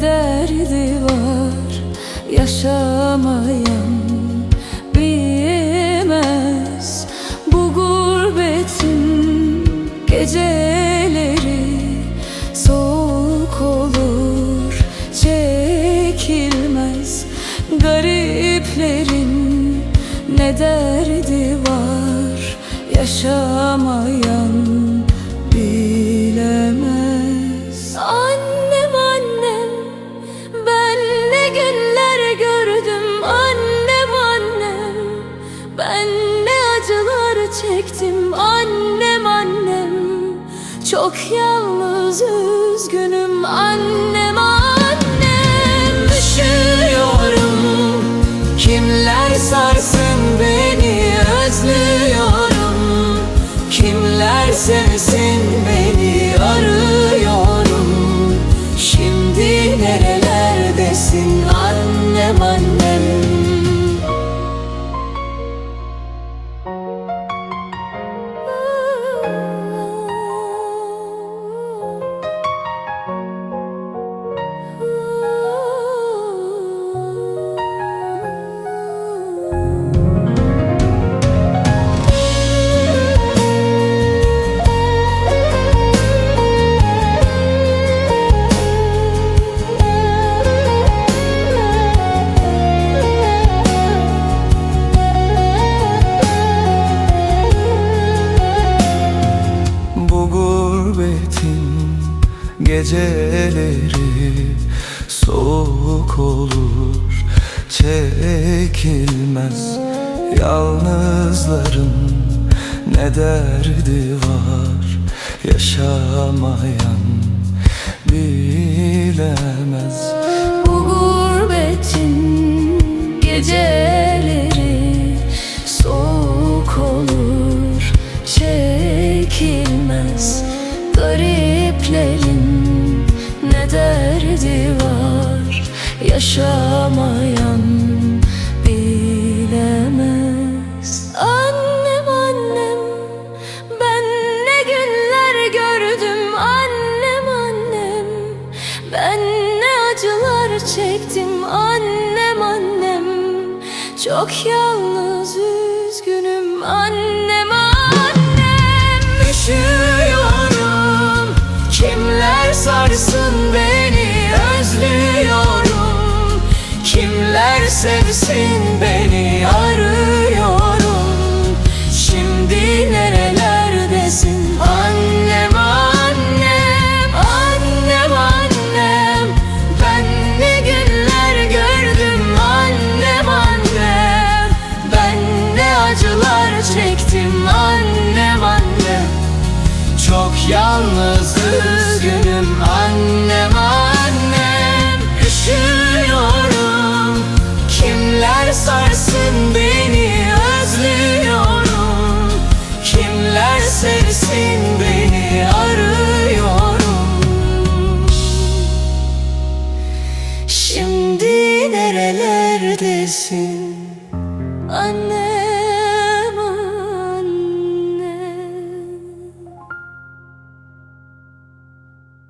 derdi var Yaşamayan bilmez. Bu gurbetin geceleri Soğuk olur çekilmez. Gariplerin ne derdi var Yaşamayan ben ne acılar çektim Annem annem. Çok yalnız üzgünüm Annem geceleri soğuk olur Çekilmez. Yalnızların ne derdi var Yaşamayan bilemez. Bu gurbetin geceleri soğuk olur çekilmez yaşamayan bilemez. Annem annem ben ne günler gördüm. Annem annem Ben ne acılar çektim. Annem annem Çok yalnız üzgünüm. Annem annem Üşüyorum Kimler sarsın beni Sevsin beni arıyorum. Şimdi nerelerdesin? Annem annem Annem annem. Ben ne günler gördüm? Annem annem. Ben ne acılar çektim? Annem annem. Çok yalnız üzgünüm annem annem. Üşüyorum Kimler sarsın beni özlüyorum. Kimler sevsin beni arıyorum. Şimdi nerelerdesin? Annem